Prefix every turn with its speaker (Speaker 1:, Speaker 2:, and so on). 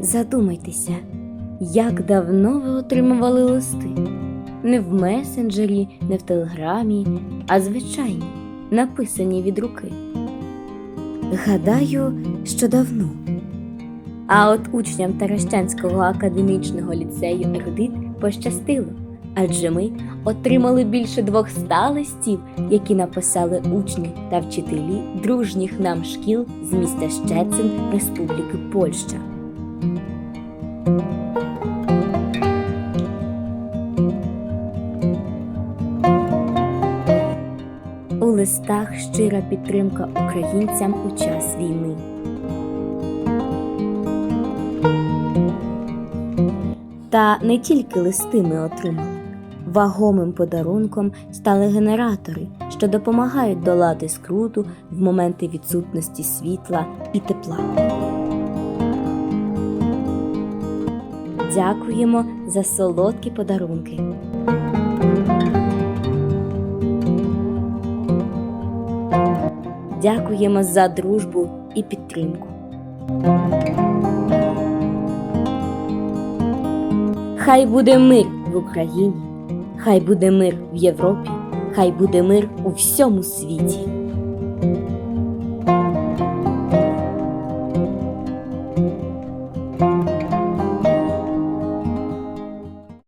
Speaker 1: Задумайтеся, як давно ви отримували листи? Не в месенджері, не в телеграмі, а звичайні, написані від руки. Гадаю, що давно. А от учням Таращанського академічного ліцею Ерудит пощастило, адже ми отримали більше 200 листів, які написали учні та вчителі дружніх нам шкіл з міста Щецин Республіки Польща. У листах щира підтримка українцям у час війни. Та не тільки листи ми отримали. Вагомим подарунком стали генератори, що допомагають долати скруту в моменти відсутності світла і тепла. Дякуємо за солодкі подарунки. Дякуємо за дружбу і підтримку. Хай буде мир в Україні, хай буде мир в Європі, хай буде мир у всьому світі.